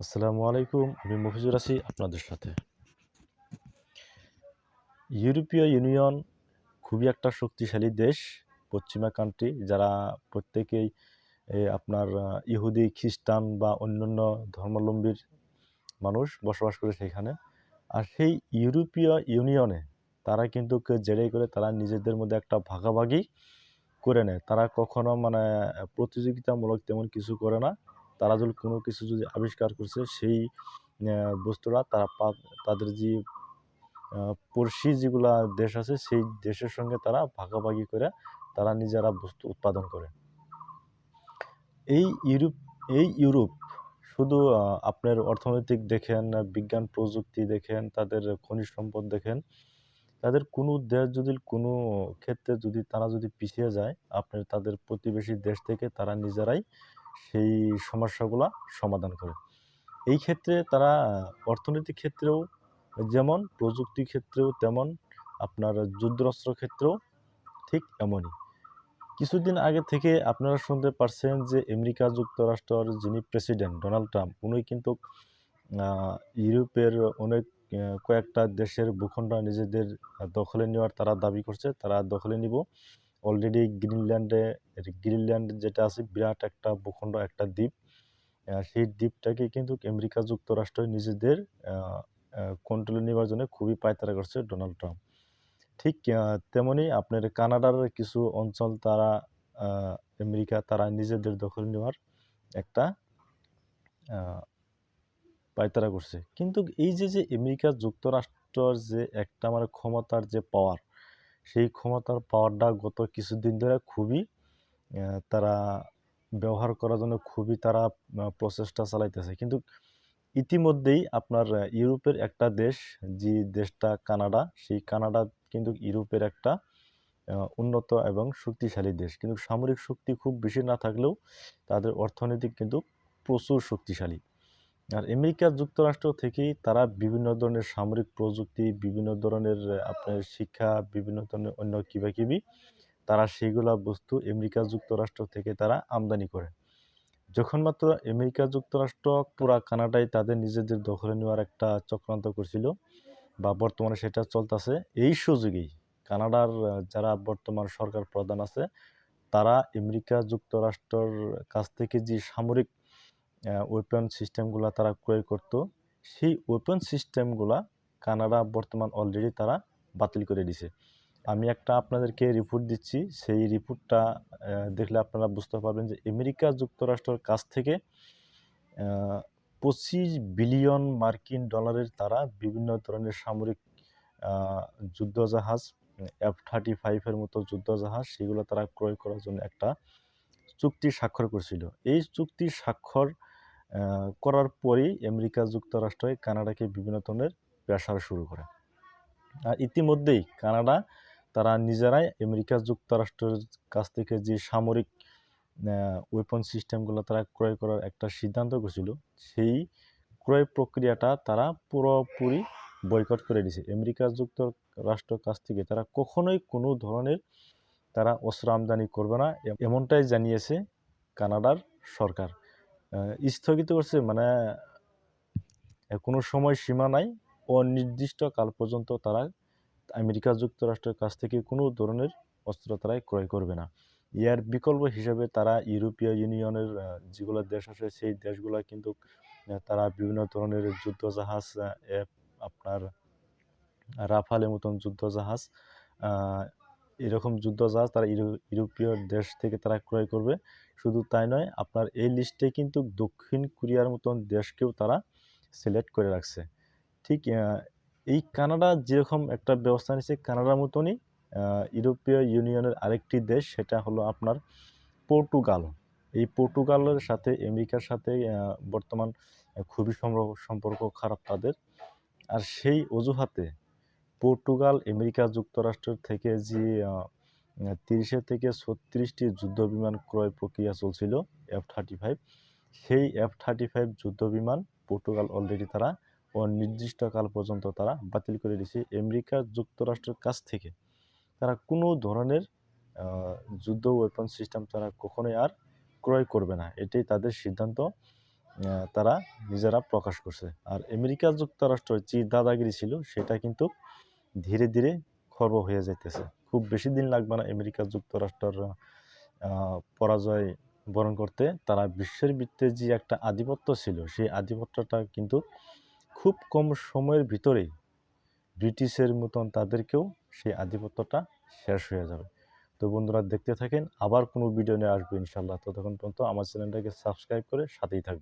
আসসালামু আলাইকুম, আমি মফিজুর আছি আপনাদের সাথে। ইউরোপীয় ইউনিয়ন খুবই একটা শক্তিশালী দেশ, পশ্চিমা কান্ট্রি যারা প্রত্যেকেই আপনার ইহুদি, খ্রিস্টান বা অন্যান্য ধর্মাবলম্বীর মানুষ বসবাস করে সেখানে। আর সেই ইউরোপীয় ইউনিয়নে তারা কিন্তু জেরে করে তারা নিজেদের মধ্যে একটা ভাগাভাগি করে নেয়। তারা কখনো মানে প্রতিযোগিতামূলক তেমন কিছু করে না। তারা যদি কোনো কিছু যদি আবিষ্কার করছে, সেই বস্তুরা তারা তাদের যে পড়শি যেগুলা দেশ আছে, সেই দেশের সঙ্গে তারা ভাগাভাগি করে তারা নিজেরা বস্তু উৎপাদন করে। এই ইউরোপ এই ইউরোপ শুধু আপনার অর্থনৈতিক দেখেন, বিজ্ঞান প্রযুক্তি দেখেন, তাদের খনিজ সম্পদ দেখেন, তাদের কোনো দেশ যদি, কোনো ক্ষেত্রে যদি তারা যদি পিছিয়ে যায়, আপনার তাদের প্রতিবেশী দেশ থেকে তারা নিজেরাই সেই সমস্যাগুলা সমাধান করে। এই ক্ষেত্রে তারা অর্থনৈতিক ক্ষেত্রেও যেমন, প্রযুক্তি ক্ষেত্রেও তেমন, আপনার যুদ্ধাস্ত্র ক্ষেত্রেও ঠিক এমনই। কিছুদিন আগে থেকে আপনারা শুনতে পারছেন যে আমেরিকা যুক্তরাষ্ট্রের যিনি প্রেসিডেন্ট ডোনাল্ড ট্রাম্প, উনি কিন্তু ইউরোপের অনেক কয়েকটা দেশের ভূখণ্ড নিজেদের দখলে নেওয়ার তারা দাবি করছে, তারা দখলে নিব। অলরেডি গ্রিনল্যান্ডে গ্রিনল্যান্ড যেটা আছে, বিরাট একটা ভূখণ্ড, একটা দ্বীপ। সেই দ্বীপটাকে কিন্তু আমেরিকা যুক্তরাষ্ট্র নিজেদের কন্ট্রোলে নেওয়ার জন্য খুবই পায়তারা করছে ডোনাল্ড ট্রাম্প ঠিক তেমনি আপনার কানাডার কিছু অঞ্চল তারা আমেরিকা তারা নিজেদের দখল নেওয়ার একটা পায়তারা করছে। কিন্তু এই যে যে আমেরিকা যুক্তরাষ্ট্রের যে একটা মানে ক্ষমতার যে পাওয়ার সেই ক্ষমতার পাওয়ারটা গত কিছুদিন ধরে খুবই তারা ব্যবহার করার জন্য খুবই তারা প্রচেষ্টা চালাইতেছে। কিন্তু ইতিমধ্যেই আপনার ইউরোপের একটা দেশ, যে দেশটা কানাডা, সেই কানাডা কিন্তু ইউরোপের একটা উন্নত এবং শক্তিশালী দেশ। কিন্তু সামরিক শক্তি খুব বেশি না থাকলেও তাদের অর্থনৈতিক কিন্তু প্রচুর শক্তিশালী। আর আমেরিকা যুক্তরাষ্ট্র থেকেই তারা বিভিন্ন ধরনের সামরিক প্রযুক্তি, বিভিন্ন ধরনের আপনার শিক্ষা, বিভিন্ন ধরনের অন্য কিবা কিবি তারা সেইগুলা বস্তু আমেরিকা যুক্তরাষ্ট্র থেকে তারা আমদানি করে। যখন মাত্র আমেরিকা যুক্তরাষ্ট্র পুরা কানাডায় তাদের নিজেদের দখলে নেওয়ার একটা চক্রান্ত করছিল বা বর্তমানে সেটা চলতেছে, এই সুযোগেই কানাডার যারা বর্তমান সরকার প্রধান আছে, তারা আমেরিকা যুক্তরাষ্ট্রর কাছ থেকে যে সামরিক ওয়েপন সিস্টেমগুলো তারা ক্রয় করত। সেই ওয়েপন সিস্টেমগুলা কানাডা বর্তমান অলরেডি তারা বাতিল করে দিছে। আমি একটা আপনাদেরকে রিপোর্ট দিচ্ছি। সেই রিপোর্টটা দেখলে আপনারা বুঝতে পারবেন যে আমেরিকা যুক্তরাষ্ট্রের কাছ থেকে পঁচিশ বিলিয়ন মার্কিন ডলারের তারা বিভিন্ন ধরনের সামরিক যুদ্ধজাহাজ এফ থার্টি ফাইভের মতো যুদ্ধজাহাজ, সেগুলো তারা ক্রয় করার জন্য একটা চুক্তি স্বাক্ষর করছিল। এই চুক্তি স্বাক্ষর করার পরেই আমেরিকা যুক্তরাষ্ট্র কানাডাকে বিভিন্ন ধরনের প্রেশার শুরু করে। আর ইতিমধ্যেই কানাডা তারা নিজেরাই আমেরিকা যুক্তরাষ্ট্রের কাছ থেকে যে সামরিক ওয়েপন সিস্টেমগুলো তারা ক্রয় করার একটা সিদ্ধান্ত করেছিল, সেই ক্রয় প্রক্রিয়াটা তারা পুরোপুরি বয়কট করে দিয়েছে আমেরিকা যুক্তরাষ্ট্রের কাছ থেকে তারা কখনোই কোনো ধরনের তারা অস্ত্র আমদানি করবে না, এমনটাই জানিয়েছে কানাডার সরকার। স্থগিত করছে মানে কোনো সময় সীমা নাই, অনির্দিষ্ট কাল পর্যন্ত তারা আমেরিকা যুক্তরাষ্ট্রের কাছ থেকে কোনো ধরনের অস্ত্র তারা ক্রয় করবে না। ইয়ার বিকল্প হিসেবে তারা ইউরোপীয় ইউনিয়নের যেগুলো দেশ আছে, সেই দেশগুলো কিন্তু তারা বিভিন্ন ধরনের যুদ্ধজাহাজ আপনার রাফালের মতন যুদ্ধজাহাজ এরকম যুদ্ধ যুদ্ধজাহাজ তারা ইউরো- ইউরোপীয় দেশ থেকে তারা ক্রয় করবে। শুধু তাই নয়, আপনার এই লিস্টে কিন্তু দক্ষিণ কোরিয়ার মতন দেশকেও তারা সিলেক্ট করে রাখছে। ঠিক এই কানাডা যেরকম একটা ব্যবস্থা নিচ্ছে কানাডার মতনই ইউরোপীয় ইউনিয়নের আরেকটি দেশ, সেটা হলো আপনার পর্তুগাল। এই পর্তুগালের সাথে, আমেরিকার সাথে বর্তমান খুবই সম্পর্ক খারাপ তাদের। আর সেই অজুহাতে পর্তুগাল, আমেরিকা যুক্তরাষ্ট্রের থেকে যে তিরিশে থেকে ছত্রিশটি যুদ্ধ বিমান ক্রয় প্রক্রিয়া চলছিল এফ থার্টি ফাইভ সেই এফ থার্টি ফাইভ যুদ্ধ বিমান পর্তুগাল অলরেডি তারা অনির্দিষ্টকাল পর্যন্ত তারা বাতিল করে দিয়েছে। আমেরিকা যুক্তরাষ্ট্রের কাছ থেকে তারা কোনো ধরনের যুদ্ধ ওয়েপন সিস্টেম তারা কখনোই আর ক্রয় করবে না। এটাই তাদের সিদ্ধান্ত তারা নিজেরা প্রকাশ করছে। আর আমেরিকা যুক্তরাষ্ট্র যে দাদাগিরি ছিল, সেটা কিন্তু ধীরে ধীরে খর্ব হয়ে যাইতেছে। খুব বেশি দিন লাগবে না আমেরিকা যুক্তরাষ্ট্রের পরাজয় বরণ করতে। তারা বিশ্বের ভিত্তিতে যে একটা আধিপত্য ছিল, সেই আধিপত্যটা কিন্তু খুব কম সময়ের ভিতরেই ব্রিটিশের মতন তাদেরকেও সেই আধিপত্যটা শেষ হয়ে যাবে। তো বন্ধুরা, দেখতে থাকেন, আবার কোনো ভিডিও নিয়ে আসবে ইনশাল্লাহ ততক্ষণ পর্যন্ত আমার চ্যানেলটাকে সাবস্ক্রাইব করে সাথেই থাকবেন।